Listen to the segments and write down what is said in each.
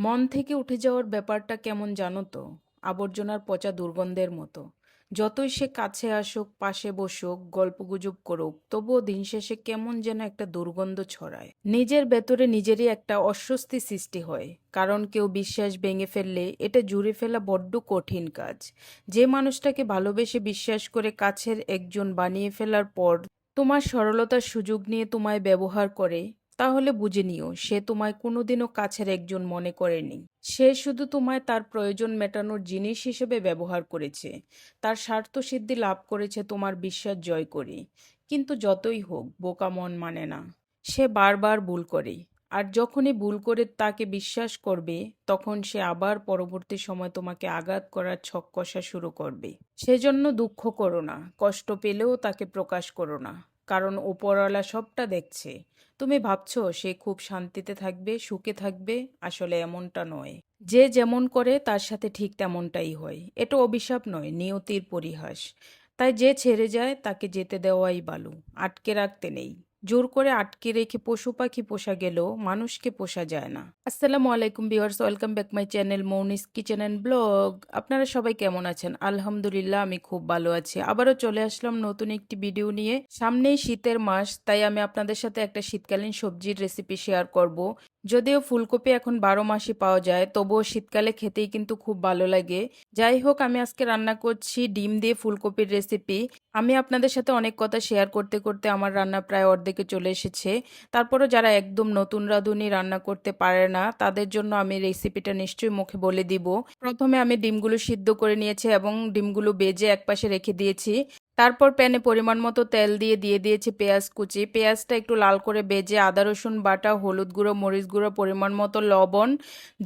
মন থেকে উঠে যাওয়ার ব্যাপারটা কেমন জানো তো? আবর্জনার পচা দুর্গন্ধের মতো। যতই সে কাছে আসুক, পাশে বসুক, গল্পগুজব করুক, তবুও দিন শেষে কেমন যেন একটা দুর্গন্ধ ছড়ায়। নিজের ভেতরে নিজেরই একটা অস্বস্তি সৃষ্টি হয়, কারণ কেউ বিশ্বাস ভেঙে ফেললে এটা জুড়ে ফেলা বড্ড কঠিন কাজ। যে মানুষটাকে ভালোবেসে বিশ্বাস করে কাছের একজন বানিয়ে ফেলার পর তোমার সরলতার সুযোগ নিয়ে তোমায় ব্যবহার করে তাহলে বুঝে নিও, সে তোমায় কোনোদিনও কাছের একজন মনে করেনি। সে শুধু তোমায় তার প্রয়োজন মেটানোর জিনিস হিসেবে ব্যবহার করেছে। তার স্বার্থসিদ্ধি লাভ করেছে তোমার বিশ্বাস জয় করে। কিন্তু যতই হোক, বোকা মন মানে না। সে বারবার ভুল করে। আর যখনই ভুল করে তাকে বিশ্বাস করবে, তখন সে আবার পরবর্তী সময় তোমাকে আঘাত করার ছক কষা শুরু করবে। সেজন্য দুঃখ করো না, কষ্ট পেলেও তাকে প্রকাশ করো না। কারণ ওপরওয়ালা সবটা দেখছে। তুমি ভাবছ সে খুব শান্তিতে থাকবে, সুখে থাকবে, আসলে এমনটা নয়। যে যেমন করে, তার সাথে ঠিক তেমনটাই হয়। এটা অভিশাপ নয়, নিয়তির পরিহাস। তাই যে ছেড়ে যায়, তাকে যেতে দেওয়াই বালু, আটকে রাখতে নেই। জোর করে আটকে রেখে পশু পাখি পোষা গেলেও মানুষকে পোষা যায় না। আসসালামু আলাইকুম viewers, welcome back my channel Mouni's kitchen and blog. আপনারা সবাই কেমন আছেন? আলহামদুলিল্লাহ, আমি খুব ভালো আছি। আবারও চলে আসলাম নতুন একটি ভিডিও নিয়ে। সামনেই শীতের মাস, তাই আমি আপনাদের সাথে একটা শীতকালীন সবজির রেসিপি শেয়ার করব। যদিও ফুলকপি এখন বারো মাসই পাওয়া যায়, তবুও শীতকালে খেতেই কিন্তু খুব ভালো লাগে। যাই হোক, আমি আজকে রান্না করছি ডিম দিয়ে ফুলকপির রেসিপি। আমি আপনাদের সাথে অনেক কথা শেয়ার করতে করতে আমার রান্না প্রায় অর্ধেকে চলে এসেছে। তারপরও যারা একদম নতুন রাঁধুনি রান্না করতে পারে না, তাদের জন্য আমি রেসিপিটা নিশ্চয়ই মুখে বলে দিব। প্রথমে আমি ডিমগুলো সিদ্ধ করে নিয়েছি এবং ডিমগুলো বেজে একপাশে রেখে দিয়েছি। তারপর প্যানে পরিমাণ মতো তেল দিয়ে দিয়ে দিয়েছি পেঁয়াজ কুচি। পেঁয়াজটা একটু লাল করে বেজে আদা, রসুন বাটা, হলুদ গুঁড়ো, মরিচ গুঁড়ো, পরিমাণ মতো লবণ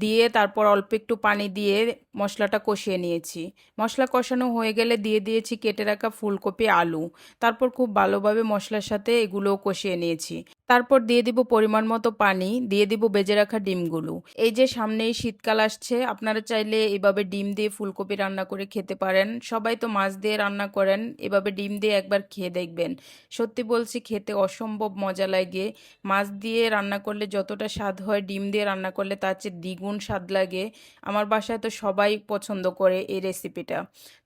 দিয়ে তারপর অল্প একটু পানি দিয়ে মশলাটা কষিয়ে নিয়েছি। মশলা কষানো হয়ে গেলে দিয়ে দিয়েছি কেটে রাখা ফুলকপি, আলু। তারপর খুব ভালোভাবে মশলার সাথে এগুলোও কষিয়ে নিয়েছি। তারপর দিয়ে দিব পরিমাণ মতো পানি, দিয়ে দিব বেজে রাখা ডিমগুলো। এই যে সামনেই শীতকাল আসছে, আপনারা চাইলে এভাবে ডিম দিয়ে ফুলকপি রান্না করে খেতে পারেন। সবাই তো মাছ দিয়ে রান্না করেন, এভাবে ডিম দিয়ে একবার খেয়ে দেখবেন। সত্যি বলছি, খেতে অসম্ভব মজা লাগে। মাছ দিয়ে রান্না করলে যতটা স্বাদ হয়, ডিম দিয়ে রান্না করলে তার চেয়ে দ্বিগুণ স্বাদ লাগে। আমার বাসায় তো সবাই পছন্দ করে এই রেসিপিটা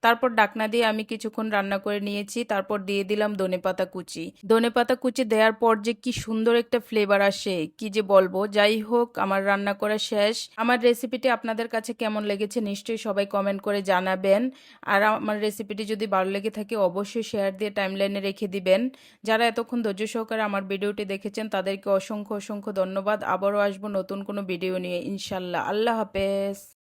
তারপর ডাকনা দিয়ে আমি কিছুক্ষণ রান্না করে নিয়েছি। তারপর দিয়ে দিলাম ধনেপাতা কুচি। ধনেপাতা কুচি দেওয়ার পর যে কি সুন্দর একটা ফ্লেভার আসে, কি যে বলব। যাই হোক, আমার রান্না করা শেষ। আমার রেসিপিটি আপনাদের কাছে কেমন লেগেছে নিশ্চয়ই সবাই কমেন্ট করে জানাবেন। আর আমার রেসিপিটি যদি ভালো লেগে থাকে অবশ্যই শেয়ার দিয়ে টাইমলাইনে রেখে দিবেন। যারা এতক্ষণ ধৈর্য সহকারে আমার ভিডিওটি দেখেছেন, তাদেরকে অসংখ্য অসংখ্য ধন্যবাদ। আবারও আসব নতুন কোনো ভিডিও নিয়ে, ইনশাল্লাহ। আল্লাহ হাফেজ।